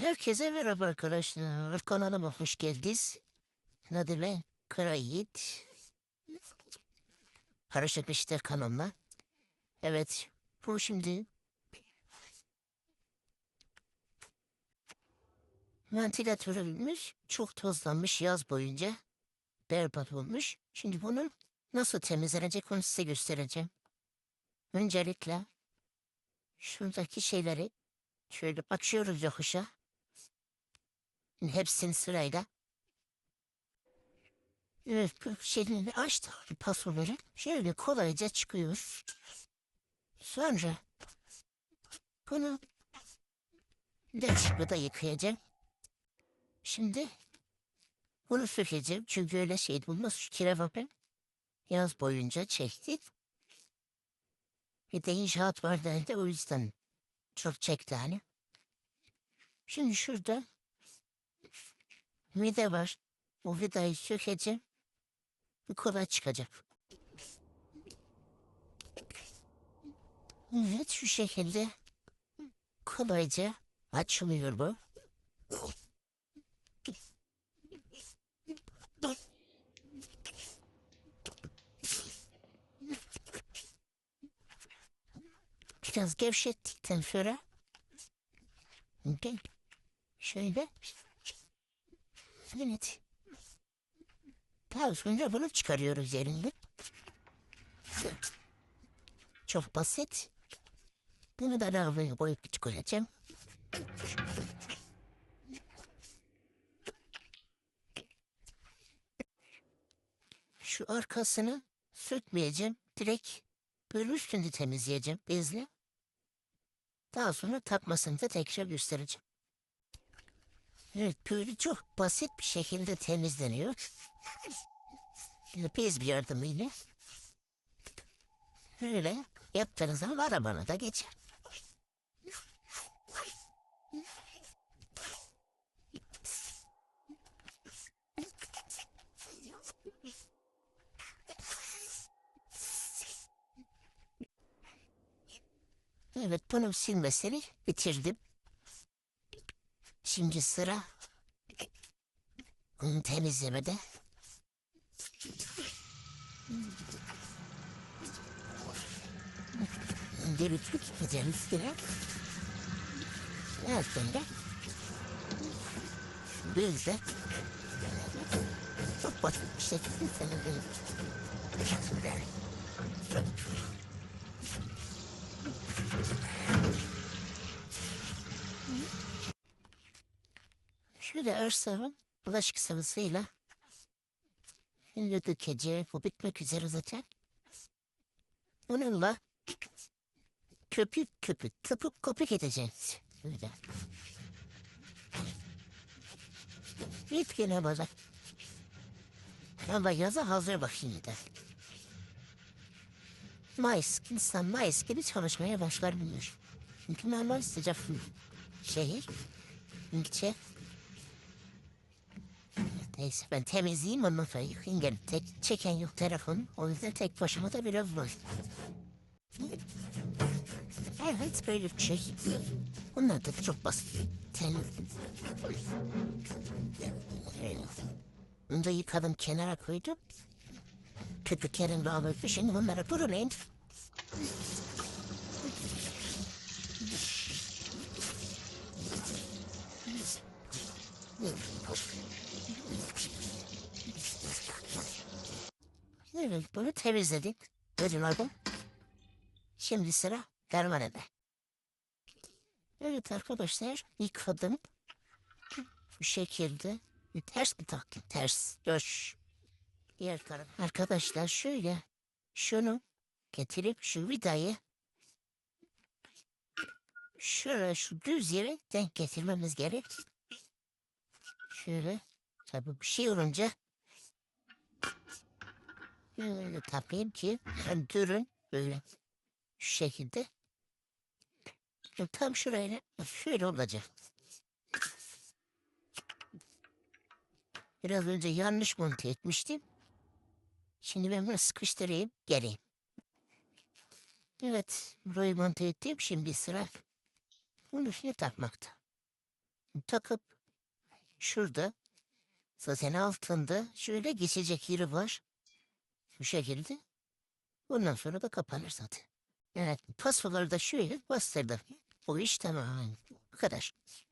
Herkese merhaba arkadaşlar. Kanalıma hoş geldiniz. Adı ben Kara Yiğit. Karışık işte kanalımla. Evet, bu şimdi ventilatörü bilmiş, çok tozlanmış yaz boyunca. Berbat olmuş. Şimdi bunu nasıl temizlenecek onu size göstereceğim. Öncelikle şuradaki şeyleri şöyle açıyoruz yokuşa. Hepsini sırayla. Evet, şeyini açtık pasoları. Şöyle kolayca çıkıyor. Sonra bunu bulaşıkla da yıkayacağım. Şimdi bunu sökeceğim çünkü öyle şey bulmaz. Şu kire bakın. Yaz boyunca çektik. Bir de inşaat var derdi o yüzden çok çekti hani. Şimdi şurada vida var. O vidayı sökeceğim. Bir kolay çıkacak. Evet şu şekilde kolayca açılıyor bu. Biraz gevşettikten sonra. Şöyle. Evet. Sonra bunu çıkarıyoruz yerinde. Çok basit. Bunu da lavaboya koyup çıkaracağım. Şu arkasını sökmeyeceğim. Direkt böyle üstünü temizleyeceğim bezle. Daha sonra takmasını da tekrar göstereceğim. Evet çok basit bir şekilde temizleniyor. Bez bir yardımıyla. Öyle yaptığınız zaman arabana da geçer. Evet bunu silmesini bitirdim. Şimdi sıra temizlemede. Üstüne. Evet sonra biz de çok basit bir şekilde temizledim. Şöyle örseğin bulaşık sıvısıyla şimdi dökeceğim. Bu bitmek üzere zaten. Bununla köpük köpük köpük köpük edeceğiz. Böyle. Bitkine bana. Ama yaza hazır bak şimdi. Mayıs, insan Mayıs gibi çalışmaya başlar biliyor. Çünkü normal sıcak şehir, ilçe, Neyse ben temizleyeyim ondan sonra yıkayın gelin. Tek çeken yok telefon. O yüzden tek başıma da biraz zor. Evet böyle bir şey. Bunlar da çok basit. Ten... Öyle. Bunu da yıkadım kenara koydum. Köpüklerin bağlıydı. Şimdi bunları kurulayın. Evet bunu temizledik. Oğlum. Şimdi sıra dermanede. Evet arkadaşlar yıkadım. Bu şekilde. Ters mi taktım? Ters. Döş. Diğer taraf. Arkadaşlar şöyle. Şunu getirip şu vidayı şöyle şu düz yere denk getirmemiz gerek. Şöyle. Tabii bir şey olunca Böyle tapayım ki durun böyle şu şekilde. Tam şurayla şöyle olacak. Biraz önce yanlış monte etmiştim. Şimdi ben bunu sıkıştırayım, geleyim. Evet, burayı monte ettim. Şimdi sıra bunu şimdi takmakta. takıp şurada zaten altında şöyle geçecek yeri var. Bu şekilde. Ondan sonra da kapanır zaten. Evet, pasoları da şöyle bastırdım. Bu iş tamam. Bu.